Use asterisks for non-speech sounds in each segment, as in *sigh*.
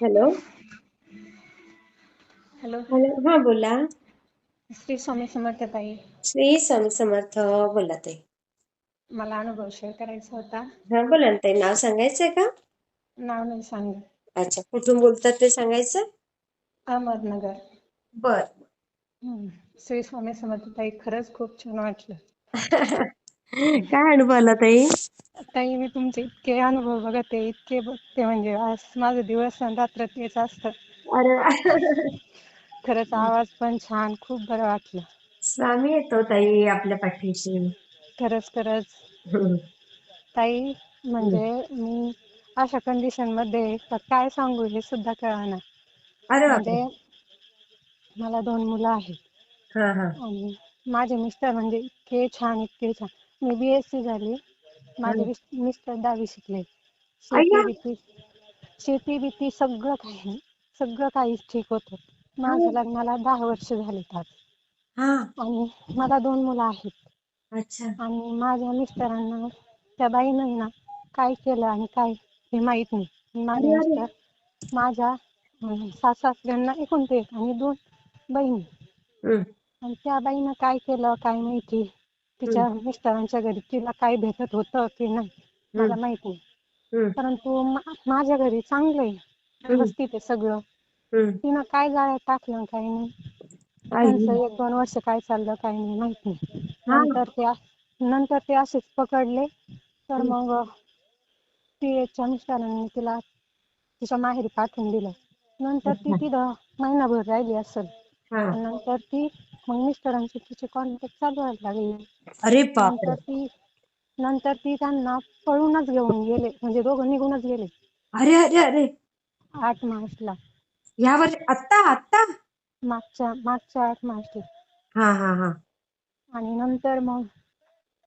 Hello. Hello. Hello हा बोला. श्री स्वामी समर्थ ताई. श्री स्वामी समर्थ बोला ताई. मला अनुभव शेअर करायचा होता. हा बोला ना ताई नाव सांगायचंय का? नाव नाही सांग अच्छा कुठून बोलतात ते सांगायचं? अहमदनगर. बर. हम्म. श्री स्वामी समर्थ ताई खरंच खूप छान वाटलं. *laughs* काय अनुभव आला ताई? ताई मी तुमचे इतके अनुभव बघते इतके बघते म्हणजे आज माझं दिवस आणि रात्र तेच असतं. अरे. खरंच आवाज पण छान खूप बरं वाटलं. स्वामी येतो ताई आपल्या पाठीशी. खरंच खरंच. हम्म. ताई म्हणजे मी अशा कंडिशनमध्ये काय सांगू हे सुद्धा कळना. अरे बापरे. म्हणजे मला दोन मुलं आहेत. हा हा. आणि माझे मिस्टर म्हणजे इतके छान इतके छान. मी बी एस सी झाली. माझे मिस- मिस्टर दहावी शिकले. शेती बिती शेती बिती सगळं काही सगळं काही ठीक होतं. हा. माझ्या लग्नाला दहा वर्ष झालेत आज. हा. आणि मला दोन मुलं आहेत. अच्छा. आणि माझ्या मिस्टरांना त्या बाईनं ना काय केलं आणि काय हे माहीत नाही. माझे अरे अरे. मिस्टर माझ्या अं, सासऱ्यांना एकोणते एक आणि दोन बहिणी. हम्म, आणि त्या बाईनं काय केलं काय माहिती? तिच्या मिस्टरांच्या घरी तिला काय भेटत होतं की नाही मला माहीत नाही. परंतु माझ्या घरी चांगलं आहे व्यवस्थित आहे सगळं. तिनं काय जाळ्यात टाकलं काही नाही. त्यांचं एक दोन वर्ष काय चाललं काही नाही माहीत नाही. नंतर ते नंतर ते असेच पकडले. तर मग ती मिस्टरांनी तिला तिच्या माहेरी पाठवून दिलं. नंतर ती तिथं महिनाभर राहिली असेल. नंतर ती मग मिस्टरांची तिचे कॉन्टॅक्ट चालू व्हायला लागले. अरे नंतर बापरे ती नंतर ती त्यांना पळूनच घेऊन गेले. म्हणजे दोघं निघूनच गेले. अरे अरे अरे. आठ मार्चला. या वर्षी आत्ता आत्ता? मागच्या मागच्या आठ मार्चला. हा हा हा. आणि नंतर मग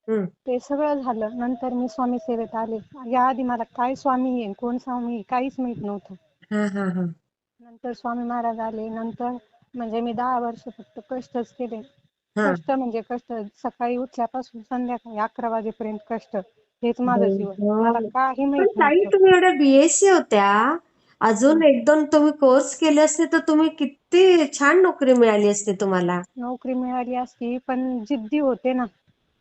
हम्म, ते सगळं झालं. नंतर मी स्वामी सेवेत आले. याआधी मला काय स्वामी आहे कोण स्वामी आहे काहीच माहीत नव्हतं. हा हा हा. नंतर स्वामी महाराज आले. नंतर म्हणजे मी दहा वर्ष फक्त कष्टच केले. कष्ट म्हणजे कष्ट. सकाळी उठल्यापासून संध्याकाळी अकरा वाजेपर्यंत कष्ट. हेच माझं जीवन. मला. काही माहीत ताई नव्हतं. तुम्ही एवढ्या बीएससी होत्या. अजून एक दोन तुम्ही कोर्स केले असते तर तुम्ही किती छान नोकरी मिळाली असते तुम्हाला. नोकरी मिळाली असती पण जिद्दी होते ना.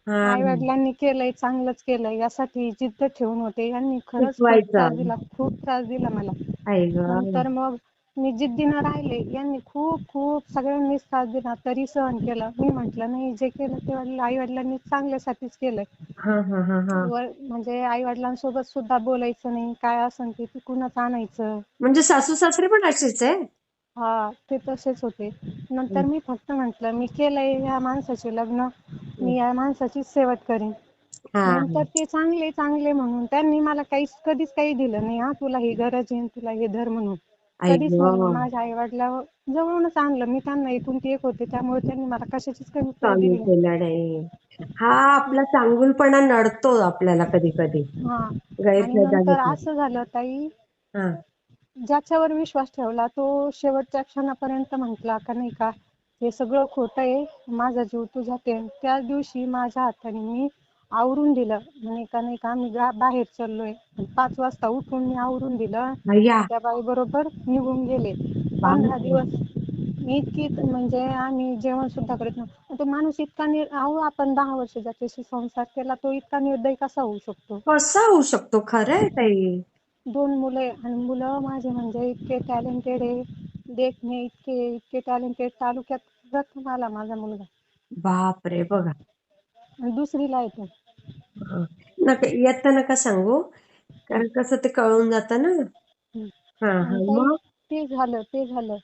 हा. आई वडिलांनी केलंय चांगलंच केलंय. यासाठी जिद्द ठेवून होते. यांनी खरंच खूप त्रास दिला. खूप त्रास दिला मला. आई ग. नंतर मग मी जिद्दीनं राहिले यांनी खूप खूप सगळ्यांनीच त्रास दिला तरी सहन केलं. मी म्हंटल नाही जे केलं ते आई वडिलांनी चांगल्यासाठीच केलंय हा हा हा हा. म्हणजे आई वडिलांसोबत सुद्धा बोलायचं नाही काय असन ते तिकूनच आणायचं. म्हणजे सासू सासरे पण असेच आहे? हा ते तसेच होते. नंतर मी फक्त म्हंटल मी केलंय या माणसाचे लग्न मी या माणसाचीच शेवट करीन. नंतर ते चांगले चांगले म्हणून त्यांनी मला काहीच कधीच काही दिलं नाही हा तुला ही गरज आहे तुला हे धर म्हणून. कधीच नाही माझ्या आई वडिलांवर जवळूनच आणलं. मी त्यांना इथून ते एक होते त्यामुळे त्यांनी मला कशाचीच कमी पडू स्वामी दिली नाही. हा आपला चांगुलपणा नडतो आपल्याला कधी कधी हा आणि नंतर असं झालं ताई. हा. ज्याच्यावर विश्वास ठेवला तो शेवटच्या क्षणापर्यंत म्हंटला का नाही का हे सगळं खोट आहे. माझा जीव तुझ्यात आहे. त्याच दिवशी माझ्या हाताने मी आवरून दिलं. म्हणे का नाही का मी गा- बाहेर चाललोय. पाच वाजता उठून मी आवरून दिलं. त्या बाई बरोबर निघून गेले. पंधरा बापरे दिवस. मी इतकी म्हणजे आम्ही जेवण सुद्धा करीत नव्हतो. तो माणूस इतका निर अहो आपण दहा वर्ष ज्याच्याशी संसार केला तो इतका निर्दयी कसा होऊ शकतो? कसा होऊ शकतो? खरंय ताई. दोन मुले आणि मुलं माझे म्हणजे इतके टॅलेंटेड आहे. देखणे इतके इतके टॅलेंटेड तालुक्यात प्रथम आला माझा मुलगा. बाप रे बघा. आणि दुसरीला येतो. हा. नका येता नका सांगू? कारण कसं ते कळून जातं ना. हा हा. मग? ते झालं ते झालं.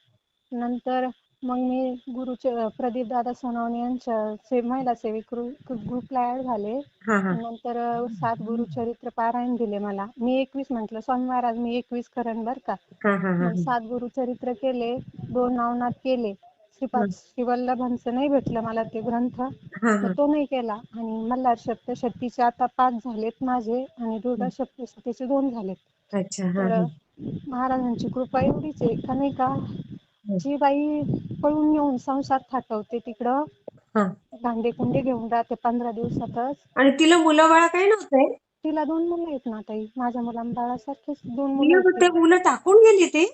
नंतर मग मी गुरुचे प्रदीप दादा सोनवणे यांच्या से महिला सेविक ग्रुपला ऍड झाले. हा हा. नंतर सात गुरु चरित्र पारायण दिले मला. मी एकवीस म्हंटल स्वामी महाराज मी एकवीस करण बर का. हा हा हा मग सात गुरु चरित्र केले दोन नावनाथ केले. श्रीपाद श्रीवल्लभांचं नाही भेटलं मला ते ग्रंथ तर तो नाही केला. आणि मल्हार सप्तशतीचे आता पाच झालेत माझे आणि दुर्गा सप्तशतीचे दोन झालेत. अच्छा हा तर महाराजांची कृपा एवढीच आहे का नाही का? जी बाई पळून येऊन संसार थाटवते तिकडं हा. भांडे कुंडे घेऊन राहते पंधरा दिवसातच. आणि तिला मुलं बाळ काही नव्हतंय तिला दोन मुलं आहेत ना ताई. माझ्या मुलांबाळासारखेच दोन मुलं मुलं टाकून गेली ती?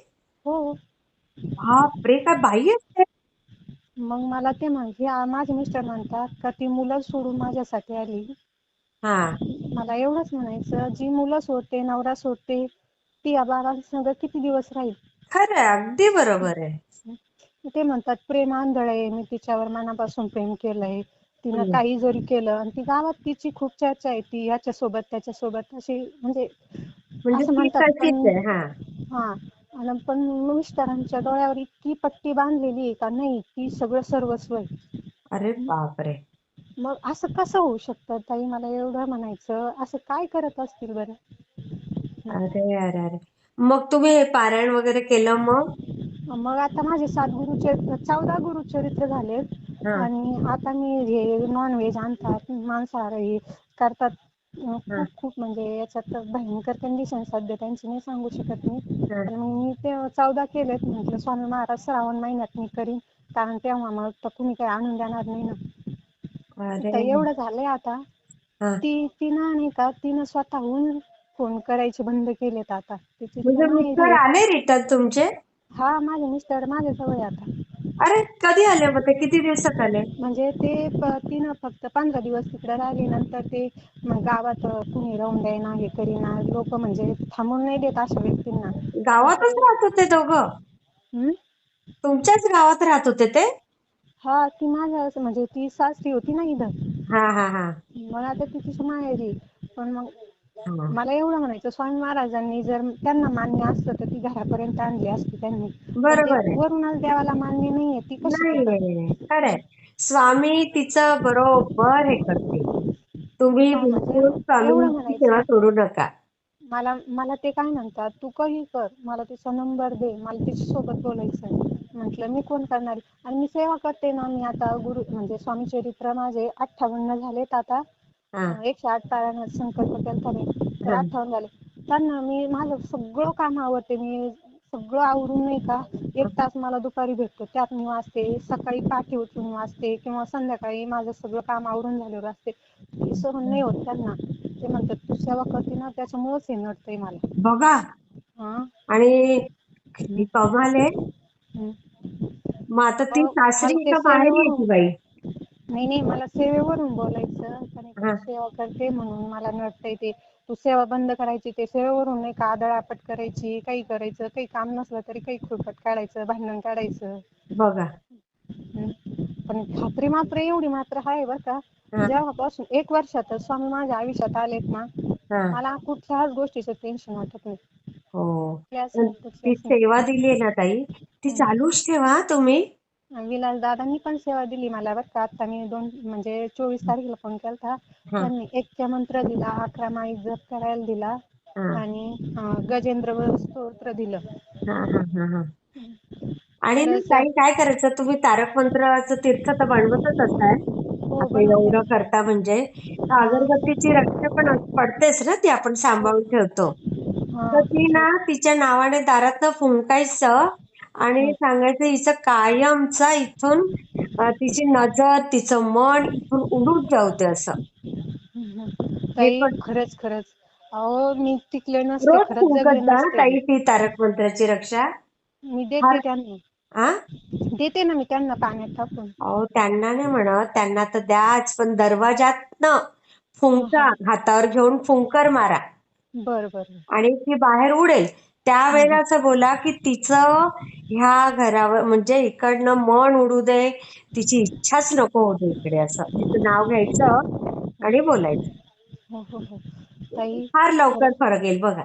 हो. बापरे काय बाई असते. मग मला ते म्हणजे माझे मिस्टर म्हणतात का ती मुलं सोडून माझ्यासाठी आली. हा. मला एवढंच म्हणायचं जी मुलं सोडते नवरा सोडते ती या बाबांसंग किती दिवस राहील? खरं आहे, अगदी बरोबर आहे. ते म्हणतात प्रेम आंधळ आहे मी तिच्यावर मनापासून प्रेम केलंय. तिनं हम्म. काही जरी केलं आणि ती गावात तिची खूप चर्चा आहे ती याच्यासोबत त्याच्यासोबत अशी म्हणजे म्हणजे असं ती म्हणतात तशीच पण आहे हा. हा. आणि पण मिस्टरांच्या डोळ्यावर इतकी पट्टी बांधलेली आहे का नाही ती सगळं सर्वस्व आहे. अरे बापरे. मग असं कसं होऊ शकतं? ताई मला एवढं म्हणायचं असं काय करत असतील बरं? अरे अरे अरे. मग तुम्ही हे पारायण वगैरे केलं मग? मग आता माझे सात गुरुचरित्र चौदा गुरुचरित्र झालेत. हा. आणि आता मी हे नॉन व्हेज आणतात मांसाहारी करतात. खूप खूप म्हणजे याच्यात भयंकर कंडिशन सध्या त्यांची नाही सांगू शकत मी. पण मग मी ते चौदा केलेत म्हटलं स्वामी महाराज श्रावण महिन्यात मी करीन. कारण तेव्हा मग तर तुम्ही काही आणून देणार नाही ना. तर एवढं झालंय आता. ती तिनं नाही का तिनं स्वतःहून फोन करायचे बंद केलेत आता. ती तिच्या म्हणजे. आले रिटर्न तुमचे? हा माझे मिस्टर माझ्या जवळ आहे आता. अरे कधी आले मग ते? किती दिवसात आले? म्हणजे ते प- तिनं फक्त पंधरा दिवस तिकडे राहिले नंतर ते मग गावात कुणी राहून द्यायना हे करीना लोक म्हणजे थांबून नाही देत अशा व्यक्तींना. गावातच राहत होते दोघं? हम्म? तुमच्याच गावात राहत होते ते? हा ती माझ्या असं म्हणजे ती सासरी होती ना इथं. हा हा हा. मग आता ती तिच्या माहेरी. पण मग मला एवढं म्हणायचं स्वामी महाराजांनी जर त्यांना मान्य असतं तर ती घरापर्यंत आणली असती त्यांनी. बरोबर वरूनच देवाला मान्य नाहीये ती कशी. खरंय. स्वामी तिचं बरोबर हे करते. तुम्ही म्हणजे सेवा सोडू नका. मला मला ते काय म्हणतात तू काही कर मला तिचा नंबर दे मला तिच्या सोबत बोलायचं म्हटलं मी कोण करणार? आणि मी सेवा करते ना मी आता गुरु म्हणजे स्वामी चरित्र माझे अठ्ठावन्न झालेत आता. एकशे आठ पारायणाचा संकल्प केलता मी तर अठ्ठावन्न झाले. त्यांना मी माझं सगळं काम आवडते. मी सगळं आवरून नाही का एक तास मला दुपारी भेटतो. त्यात मी वाचते. सकाळी पहाटे उठून वाचते किंवा संध्याकाळी माझं सगळं काम आवरून झाल्यावर वाचते ते सहन नाही होत त्यांना. ते म्हणतात तू सेवा करते ना त्याच्यामुळेच हे नडतंय मला. बघा. हा. आणि हम्म. मग आता ती सासरी का आहे ती सेवेवरून बाई. नाही नाही मला सेवेवरून बोलायचं. सेवा करते म्हणून मला नडतंय ते. तू सेवा बंद करायची ते सेवेवरून नाही का आदळआपट करायची काही करायचं काही काम नसलं तरी काही खुरपट काढायचं भांडण काढायचं. बघा. पण खात्री मात्र एवढी मात्र आहे बर का. जेव्हापासून एक वर्षात स्वामी माझ्या आयुष्यात आलेत ना मला कुठल्याच गोष्टीचं टेन्शन वाटत नाही. हो. ती सेवा दिली आहे ना ताई ती चालूच ठेवा तुम्ही. विलास दादांनी पण सेवा दिली मला बरं का. आता मी दोन म्हणजे चोवीस तारखेला फोन केलता. हा. त्यांनी एकच्या मंत्र दिला अकरा माळी जप करायला दिला आणि गजेंद्र व स्तोत्र दिलं. आणि ताई काय करायचं? तुम्ही तारक मंत्राचं तीर्थ तर बनवतच असाल हो एवढं करता म्हणजे. अगरबत्तीची रक्षा पण पडतेच ना ती आपण सांभाळून ठेवतो. तर ती ना तिच्या नावाने दारातनं फुंकायचं आणि हं. सांगायचं हिचं कायमचा इथून अं, तिची नजर तिचं मन इथून उडून जाऊ दे असं. हम्म. हे ताई पण खरंच खरंच. अहो मी टिकले नसते रोज खरंच जगले फुंकत जा नसते. ताई ती तारक मंत्राची रक्षा. मी फार देते त्यांना. हा देते ना मी त्यांना पाण्यात टाकून. अहो त्यांना नाही म्हणत. त्यांना तर द्याच पण दरवाजातनं फुंका हातावर घेऊन फुंकर मारा. बर बर. आणि ती बाहेर उडेल. त्यावेळेला असं बोला की तिचं ह्या घरावर म्हणजे इकडनं मन उडू दे तिची इच्छाच नको दे इकडे असं. तिचं नाव घ्यायचं आणि बोलायचं. हो हो हो. ताई फार लवकर फरक येईल बघा.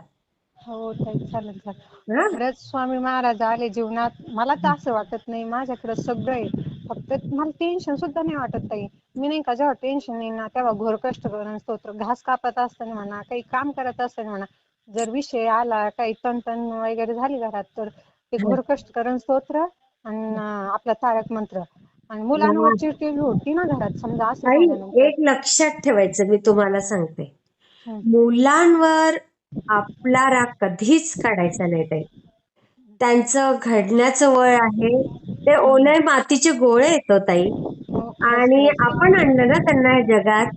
हो ताई चालेल चालेल. खरंच स्वामी महाराज आले जीवनात. मला तर असं वाटत नाही माझ्याकडे सगळं आहे. फक्त मला टेन्शन सुद्धा नाही वाटत ताई. मी नाही का जेव्हा टेन्शन येईल ना तेव्हा घोर कष्ट करून स्तोत्र घास कापत असताना म्हणा काही काम करत असताना म्हणा जर विषय आला काही तणतण वगैरे झाली घरात तर ते घोर कष्ट करून स्तोत्र आणि अं, आपला तारक मंत्र. आणि मुलांवर चिडचिड होती ना घरात समजा असं एक लक्षात ठेवायचं मी तुम्हाला सांगते. हं. मुलांवर आपला राग कधीच काढायचा नाही ताई. त्यांचं घडण्याचं वय आहे ते ओले मातीचे गोळे येतो ताई. हो, आणि. आपण आणलं ना त्यांना या जगात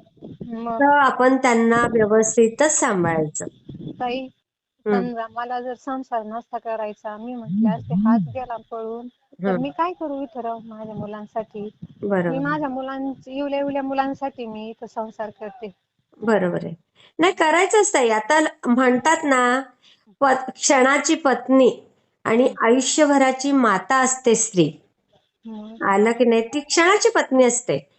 तर आपण त्यांना व्यवस्थितच सांभाळायचं. ताई. समजा मला जर संसार नसता करायचा मी म्हटले असते हात गेला पळून तर. मी काय करू इथं राहून माझ्या मुलांसाठी? मी बरोबर. माझ्या मुलांची इवल्या इवल्या मुलांसाठी मी इथं संसार करते. बरोबर आहे. नाही करायचंच ताई. आता म्हणतात ना प- क्षणाची पत्नी आणि आयुष्यभराची माता असते स्त्री. आलं की नाही? ती क्षणाची पत्नी असते.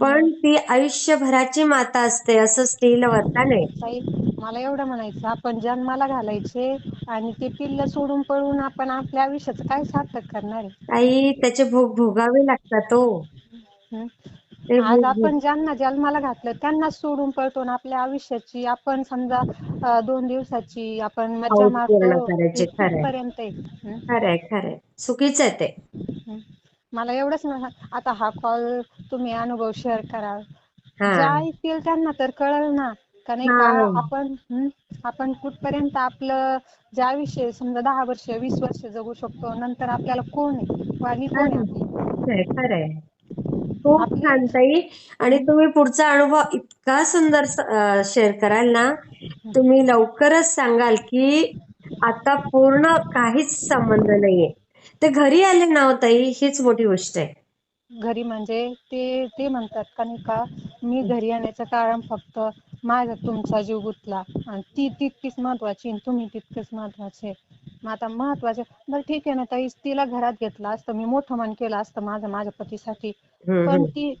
पण ती आयुष्यभराची माता असते असं स्त्रीला वरदान आहे. ताई मला एवढं म्हणायचं आपण जन्माला घालायचे आणि ते पिल्ल सोडून पळून आपण आपल्या आयुष्याचं काय सार्थक करणार आहे ताई त्याचे भोग भोगावे लागतात हो हं? ते आज भोग आपण ज्यांना जन्माला घातलं त्यांनाच सोडून पळतो आणि आपल्या आयुष्याची आपण समजा अं, दोन दिवसाची आपण मज्जा मारतो करायची. कुठपर्यंत आहे? खरंय खरंय चुकीचं आहे ते. मला एवढंच आता हा कॉल तुम्ही अनुभव शेअर करा हा ज्या ऐकतील त्यांना तर कळल ना का नाही का हा. आपण आपण कुठपर्यंत आपलं ज्या आयुष्य समजा दहा वर्ष वीस वर्ष जगू शकतो नंतर आपल्याला कोण आहे? कोण आहे खरंय खूप छान ताई. आणि तुम्ही पुढचा अनुभव इतका सुंदर शेअर कराल ना तुम्ही लवकरच सांगाल की आता पूर्ण काहीच संबंध नाहीये. ते घरी आले ना हो ताई हीच मोठी गोष्ट आहे. घरी म्हणजे ते ते म्हणतात का नाही का मी घरी येण्याचं कारण फक्त माझा तुमचा जीव गुंतला. आणि ती तितकीच महत्वाची आणि तुम्ही तितकेच महत्त्वाचे. मग आता महत्त्वाचे बरं ठीक आहे ना ताई तिला घरात घेतलं असतं मी मोठं मन केलं असतं माझं माझ्या पतीसाठी. पण. ती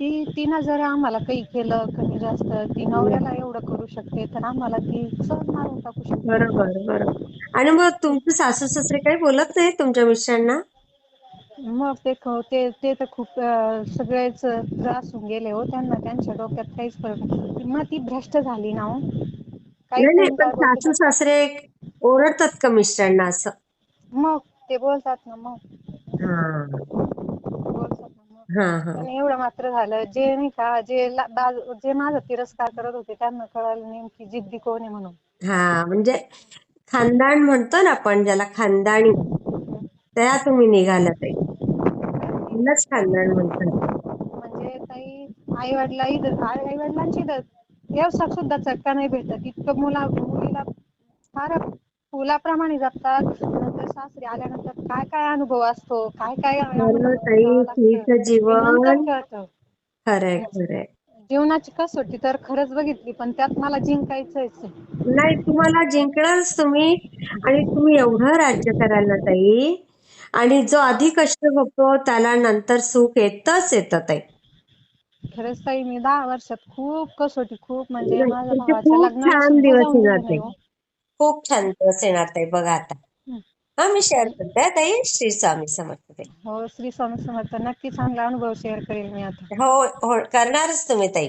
ती तिनं जर आम्हाला काही केलं कमी जास्त ती नवऱ्याला एवढं करू शकते तर आम्हाला ती सहज मारून टाकू शकते. बरोबर बरोबर. आणि मग तुमचे सासू सासरे काही बोलत नाही तुमच्या मिस्टरांना? मग ते ख- ते ते तर खूप अं, सगळेच त्रासून गेले हो त्यांना. त्यांच्या डोक्यात काहीच फरक नाही. मग ती भ्रष्ट झाली ना हो. काही नाही पण सासू सासरे ओरडतात का मिस्टरांना असं? मग ते बोलतात ना मग. हा. बोलतात ना मग. हा हा. पण एवढं मात्र झालं. जे नाही का जे ला- जे माझा तिरस्कार करत होते त्यांना कळालं नेमकी जिद्दी कोण आहे म्हणून. हा म्हणजे खानदान म्हणतो ना आपण ज्याला खानदानी त्या तुम्ही निघाला ताई त्यालाच खानदान म्हणतात. म्हणजे ताई आई वडिला आई वडिलांची व्यवसाय सुद्धा चटका नाही भेटत. इतकं मुला मुलीला फार फुलाप्रमाणे जगतात नंतर सासरी आल्यानंतर काय काय अनुभव असतो? काय काय खरं ताई करावं लागतं, स्त्रीचं ते जीवन नंतर कळतं. खरंय खरंय. जीवनाची कसोटी तर खरंच बघितली पण त्यात मला जिंकायचंच आहे. नाही तुम्हाला जिंकणारच तुम्ही. आणि तुम्ही एवढं राज्य कराल ना ताई. आणि जो आधी कष्ट बघतो त्याला नंतर सुख येतच येतं ताई. खरंच ताई मी दहा वर्षात खूप कसोटी खूप म्हणजे माझ्या भावाच्या खूप छान दिवस येणार ताई. हो. खूप छान दिवस येणार ताई बघा आता. हं. हा मी शेअर करते हा ताई. श्री स्वामी समर्थ ताई. हो श्री स्वामी समर्थ. नक्की चांगला अनुभव शेअर करेल मी आता. हो हो करणारच तुम्ही ताई.